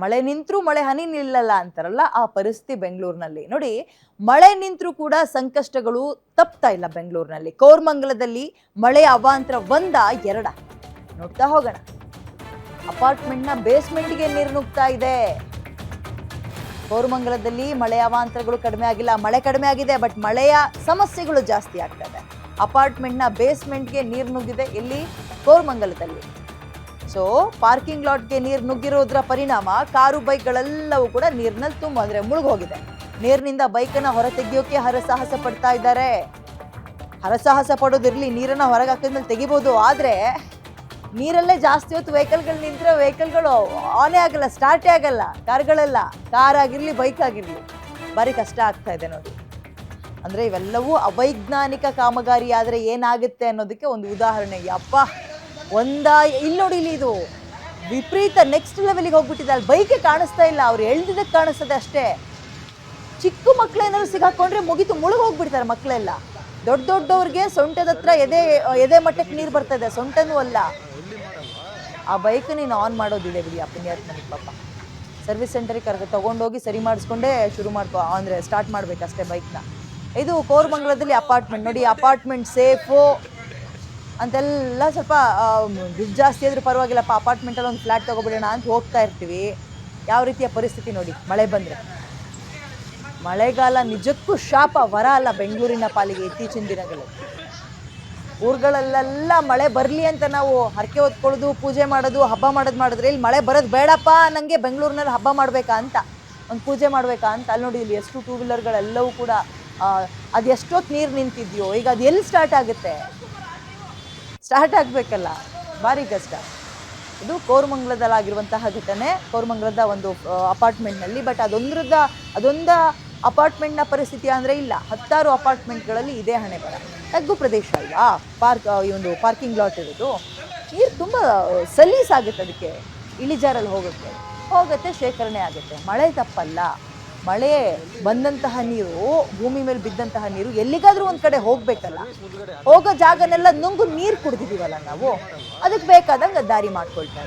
ಮಳೆ ನಿಂತರೂ ಮಳೆ ಹನಿ ನಿಲ್ಲಲ್ಲ ಅಂತಾರಲ್ಲ ಆ ಪರಿಸ್ಥಿತಿ ಬೆಂಗಳೂರಿನಲ್ಲಿ. ನೋಡಿ, ಮಳೆ ನಿಂತರೂ ಕೂಡ ಸಂಕಷ್ಟಗಳು ತಪ್ತಾ ಇಲ್ಲ ಬೆಂಗಳೂರಿನಲ್ಲಿ. ಕೋರ್ಮಂಗಲದಲ್ಲಿ ಮಳೆ ಅವಾಂತರ ಒಂದ ಎರಡ. ನೋಡ್ತಾ ಹೋಗೋಣ. ಅಪಾರ್ಟ್ಮೆಂಟ್ನ ಬೇಸ್ಮೆಂಟ್ಗೆ ನೀರು ನುಗ್ತಾ ಇದೆ. ಕೋರ್ಮಂಗಲದಲ್ಲಿ ಮಳೆ ಅವಾಂತರಗಳು ಕಡಿಮೆ ಆಗಿಲ್ಲ. ಮಳೆ ಕಡಿಮೆ ಆಗಿದೆ, ಬಟ್ ಮಳೆಯ ಸಮಸ್ಯೆಗಳು ಜಾಸ್ತಿ ಆಗ್ತದೆ ಅಪಾರ್ಟ್ಮೆಂಟ್ನ ಬೇಸ್ಮೆಂಟ್ಗೆ ನೀರು ನುಗ್ಗಿದೆ. ಇಲ್ಲಿ ಕೋರಮಂಗಲದಲ್ಲಿ. ಸೊ ಪಾರ್ಕಿಂಗ್ ಲಾಟ್ಗೆ ನೀರು ನುಗ್ಗಿರೋದ್ರ ಪರಿಣಾಮ ಕಾರು ಬೈಕ್ಗಳೆಲ್ಲವೂ ಕೂಡ ನೀರಿನಲ್ಲಿ ತುಂಬ, ಅಂದ್ರೆ ಮುಳುಗೋಗಿದೆ. ನೀರಿನಿಂದ ಬೈಕನ್ನ ಹೊರ ತೆಗೆಯೋಕೆ ಹರಸಾಹಸ ಪಡ್ತಾ ಇದ್ದಾರೆ. ಹರಸಾಹಸ ಪಡೋದಿರ್ಲಿ, ನೀರನ್ನ ಹೊರಗೆ ಹಾಕಿದ್ಮೇಲೆ ತೆಗಿಬೋದು, ಆದ್ರೆ ನೀರಲ್ಲೇ ಜಾಸ್ತಿ ಹೊತ್ತು ವೆಹಿಕಲ್ಗಳು ನಿಂತರೆ ವೆಹಿಕಲ್ಗಳು ಆನೇ ಆಗಲ್ಲ, ಸ್ಟಾರ್ಟೇ ಆಗಲ್ಲ, ಕಾರ್ಗಳೆಲ್ಲ. ಕಾರ್ ಆಗಿರಲಿ, ಬೈಕ್ ಆಗಿರಲಿ. ಭಾರಿ ಕಷ್ಟ ಆಗ್ತಾ ಇದೆ ನೋಡಿ. ಅಂದ್ರೆ ಇವೆಲ್ಲವೂ ಅವೈಜ್ಞಾನಿಕ ಕಾಮಗಾರಿ, ಆದರೆ ಏನಾಗುತ್ತೆ ಅನ್ನೋದಕ್ಕೆ ಒಂದು ಉದಾಹರಣೆ. ಯಪ್ಪ! ಒಂದ ಇಲ್ಲಿ ನೋಡಿ ಇಲ್ಲಿ ಇದು. ವಿಪರೀತ ನೆಕ್ಸ್ಟ್ ಲೆವೆಲಿಗೆ ಹೋಗ್ಬಿಟ್ಟಿದೆ. ಅಲ್ಲಿ ಬೈಕೆ ಕಾಣಿಸ್ತಾ ಇಲ್ಲ. ಅವ್ರು ಎಳ್ದಿದ್ದಕ್ಕೆ ಕಾಣಿಸ್ತದೆ ಅಷ್ಟೇ. ಚಿಕ್ಕ ಮಕ್ಕಳೇನಾದ್ರು ಸಿಗಾಕೊಂಡ್ರೆ ಮುಗಿತು, ಮುಳುಗ್ ಹೋಗ್ಬಿಡ್ತಾರೆ ಮಕ್ಕಳೆಲ್ಲ ದೊಡ್ಡ ದೊಡ್ಡವ್ರಿಗೆ ಸೊಂಟದ ಹತ್ರ ಎದೆ ಎದೆ ಮಟ್ಟಕ್ಕೆ ನೀರು ಬರ್ತದೆ ಸೊಂಟನೂ ಅಲ್ಲ. ಆ ಬೈಕ್ ನೀನು ಆನ್ ಮಾಡೋದಿದೆ ಬಿಡಿ ಆ ಪುಣ್ಯಾತ್ಮನಿಗೆ ಪಾಪ. ಸರ್ವಿಸ್ ಸೆಂಟರಿಗೆ ಕರ್ಕ ತೊಗೊಂಡೋಗಿ ಸರಿ ಮಾಡಿಸ್ಕೊಂಡೇ ಶುರು ಮಾಡ್ಕೊ ಅಂದರೆ ಸ್ಟಾರ್ಟ್ ಮಾಡ್ಬೇಕಷ್ಟೇ ಬೈಕ್ನ ಇದು ಕೋರ್ಮಂಗಲದಲ್ಲಿ ಅಪಾರ್ಟ್ಮೆಂಟ್ ನೋಡಿ ಅಪಾರ್ಟ್ಮೆಂಟ್ ಸೇಫು ಅಂತೆಲ್ಲ ಸ್ವಲ್ಪ ದುಡ್ಡು ಜಾಸ್ತಿ ಆದರೂ ಪರವಾಗಿಲ್ಲಪ್ಪ ಅಪಾರ್ಟ್ಮೆಂಟಲ್ಲಿ ಒಂದು ಫ್ಲ್ಯಾಟ್ ತೊಗೊಬಿಡೋಣ ಅಂತ ಹೋಗ್ತಾ ಇರ್ತೀವಿ. ಯಾವ ರೀತಿಯ ಪರಿಸ್ಥಿತಿ ನೋಡಿ, ಮಳೆ ಬಂದರೆ. ಮಳೆಗಾಲ ನಿಜಕ್ಕೂ ಶಾಪ, ವರ ಅಲ್ಲ ಬೆಂಗಳೂರಿನ ಪಾಲಿಗೆ ಇತ್ತೀಚಿನ ದಿನಗಳು ಊರುಗಳಲ್ಲೆಲ್ಲ ಮಳೆ ಬರಲಿ ಅಂತ ನಾವು ಹರಕೆ ಹೊತ್ಕೊಳ್ಳೋದು, ಪೂಜೆ ಮಾಡೋದು, ಹಬ್ಬ ಮಾಡೋದು ಮಾಡಿದ್ರೆ ಇಲ್ಲಿ ಮಳೆ ಬರೋದು ಬೇಡಪ್ಪ ನನಗೆ ಬೆಂಗಳೂರಿನಲ್ಲಿ ಹಬ್ಬ ಮಾಡಬೇಕಾ ಅಂತ. ಒಂದು ಪೂಜೆ ಮಾಡಬೇಕಾ ಅಂತ, ಅಲ್ಲಿ ನೋಡಿ ಇಲ್ಲಿ ಎಷ್ಟು ಟೂ ವೀಲರ್ಗಳೆಲ್ಲವೂ ಕೂಡ ಅದು ಎಷ್ಟೊತ್ತು ನೀರು ನಿಂತಿದೆಯೋ, ಈಗ ಅದು ಎಲ್ಲಿ ಸ್ಟಾರ್ಟ್ ಆಗುತ್ತೆ? ಸ್ಟಾರ್ಟ್ ಆಗಬೇಕಲ್ಲ, ಭಾರಿ ಕಷ್ಟ. ಇದು ಕೋರಮಂಗಲದಲ್ಲಾಗಿರುವಂತಹ ಘಟನೆ, ಕೋರಮಂಗಲದ ಒಂದು ಅಪಾರ್ಟ್ಮೆಂಟ್ನಲ್ಲಿ, ಬಟ್ ಅದೊಂದ್ರದ, ಅದೊಂದ ಅಪಾರ್ಟ್ಮೆಂಟ್ನ ಪರಿಸ್ಥಿತಿ ಅಂದರೆ ಇಲ್ಲ. ಹತ್ತಾರು ಅಪಾರ್ಟ್ಮೆಂಟ್ಗಳಲ್ಲಿ ಇದೇ ಹಣೆ ಬರ. ತಗ್ಗು ಪ್ರದೇಶ ಅಲ್ವಾ? ಪಾರ್ಕ್ ಈ ಒಂದು ಪಾರ್ಕಿಂಗ್ ಲಾಟ್ ಇರೋದು. ನೀರು ತುಂಬ ಸಲೀಸಾಗುತ್ತೆ ಅದಕ್ಕೆ. ಇಳಿಜಾರಲ್ಲಿ ಹೋಗುತ್ತೆ. ಹೋಗುತ್ತೆ, ಶೇಖರಣೆ ಆಗುತ್ತೆ. ಮಳೆ ತಪ್ಪಲ್ಲ. ಮಳೆ ಬಂದಂತಹ ನೀರು, ಭೂಮಿ ಮೇಲೆ ಬಿದ್ದಂತಹ ನೀರು ಎಲ್ಲಿಗಾದರೂ ಒಂದು ಕಡೆ ಹೋಗಬೇಕಲ್ಲ. ಹೋಗೋ ಜಾಗನೆಲ್ಲ ನುಂಗು ನೀರು ಕುಡಿದಿದ್ದೀವಲ್ಲ ನಾವು. ಅದಕ್ಕೆ ಬೇಕಾದಂಗೆ ದಾರಿ ಮಾಡ್ಕೊಳ್ತಾ